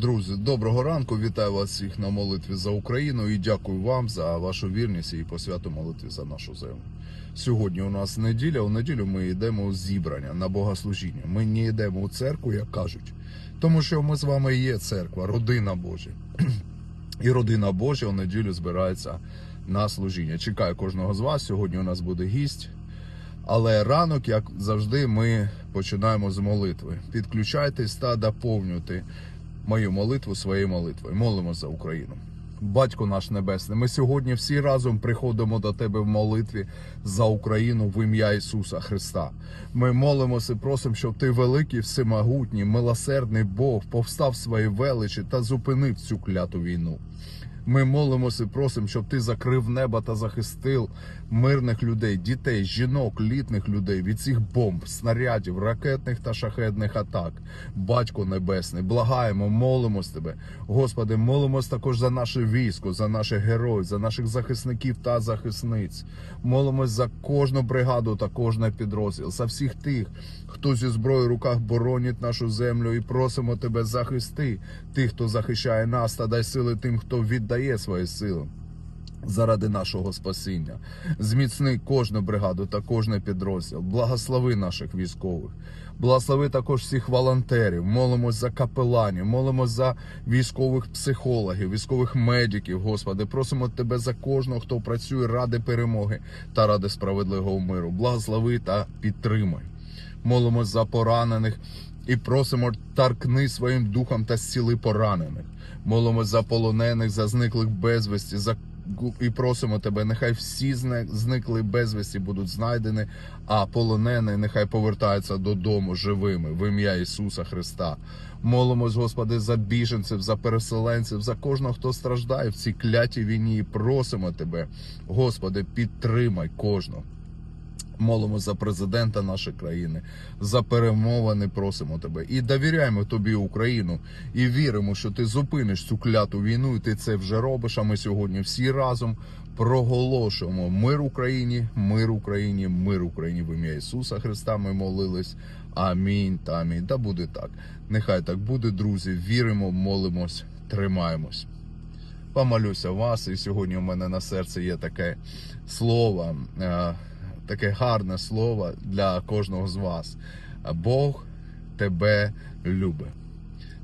Друзі, доброго ранку. Вітаю вас всіх на молитві за Україну і дякую вам за вашу вірність і посвяту молитві за нашу землю. Сьогодні у нас неділя. У неділю ми йдемо у зібрання на богослужіння. Ми не йдемо у церкву, як кажуть, тому що ми з вами є церква, родина Божа. І родина Божа у неділю збирається на служіння. Чекаю кожного з вас. Сьогодні у нас буде гість. Але ранок, як завжди, ми починаємо з молитви. Підключайтесь та доповнюйте мою молитву своєю молитвою. Молимо за Україну. Батько наш Небесний, ми сьогодні всі разом приходимо до Тебе в молитві за Україну в ім'я Ісуса Христа. Ми молимося і просимо, щоб Ти великий, всемогутній, милосердний Бог повстав свої величі та зупинив цю кляту війну. Ми молимося і просимо, щоб ти закрив небо та захистив мирних людей, дітей, жінок, літних людей від цих бомб, снарядів, ракетних та шахедних атак. Батько Небесний, благаємо, молимось тебе. Господи, молимось також за наше військо, за наших героїв, за наших захисників та захисниць. Молимось за кожну бригаду та кожний підрозділ, за всіх тих, хто зі зброєю в руках боронить нашу землю, і просимо тебе захисти тих, хто захищає нас, та дай сили тим, хто віддає свої сили. Заради нашого спасіння, зміцни кожну бригаду та кожний підрозділ, благослови наших військових, благослови також всіх волонтерів, молимось за капеланів, молимось за військових психологів, військових медиків. Господи, просимо тебе за кожного, хто працює ради перемоги та ради справедливого миру. Благослови та підтримай. Молимось за поранених і просимо таркни своїм духом та зціли поранених. Молимось за полонених, за зниклих безвісті, за і просимо тебе, нехай всі зникли безвісті будуть знайдені, а полонені нехай повертаються додому живими в ім'я Ісуса Христа. Молимось, Господи, за біженців, за переселенців, за кожного, хто страждає в цій клятій війні. І просимо тебе, Господи, підтримай кожного. Молимо за президента нашої країни, за перемовини просимо тебе і довіряємо тобі Україну і віримо, що ти зупиниш цю кляту війну, і ти це вже робиш. А ми сьогодні всі разом проголошуємо мир Україні, мир Україні, мир Україні в ім'я Ісуса Христа. Ми молились. Амінь та амінь. Да буде так. Нехай так буде, друзі. Віримо, молимось, тримаємось. Помолюся вас, і сьогодні у мене на серці є таке слово, е, таке гарне слово для кожного з вас. Бог тебе любить.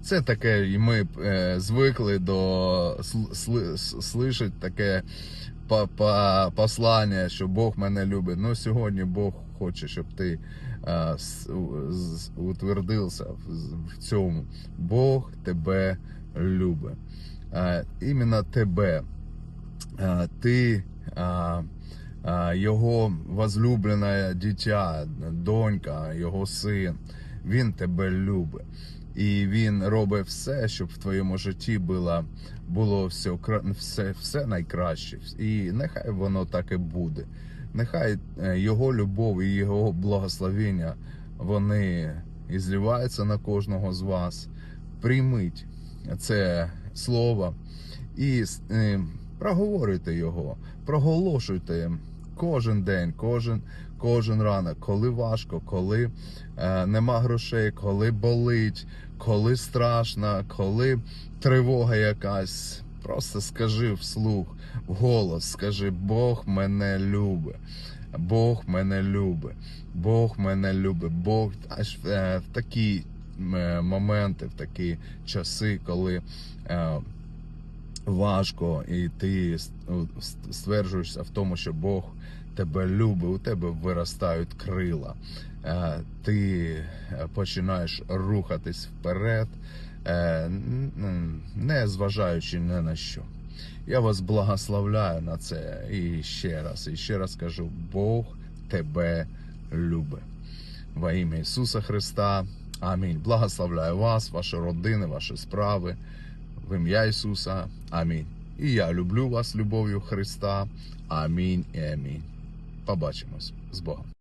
Це таке, і ми е, звикли до слышать таке по- по- послання, що Бог мене любить. Ну сьогодні Бог хоче, щоб ти е, утвердився в- цьому. Бог тебе любить. Е, іменно тебе. Ти його возлюблене дитя, донька, його син. Він тебе любить. І він робить все, щоб в твоєму житті було, було все, все, все найкраще. І нехай воно так і буде. Нехай е, його любов і його благословення вони і зливаються на кожного з вас. Прийміть це слово і е, проговорюйте його, проголошуйте кожен день, кожен, кожен ранок, коли важко, коли е, нема грошей, коли болить, коли страшно, коли тривога якась. Просто скажи вслух, вголос, скажи, Бог мене любить. Бог мене любить, Бог мене любить, Бог аж е, в такі е, моменти, в такі часи, коли е, важко, і ти стверджуєшся в тому, що Бог тебе любить, у тебе виростають крила. Е, Ти е, починаєш рухатись вперед, е, не зважаючи ні на що. Я вас благословляю на це і ще раз, і ще раз кажу: Бог тебе любить. Во ім'я Ісуса Христа. Амінь. Благословляю вас, ваші родини, ваші справи. В ім'я Ісуса. Амінь. І я люблю вас любов'ю Христа. Амінь і амінь. Побачимось з Богом.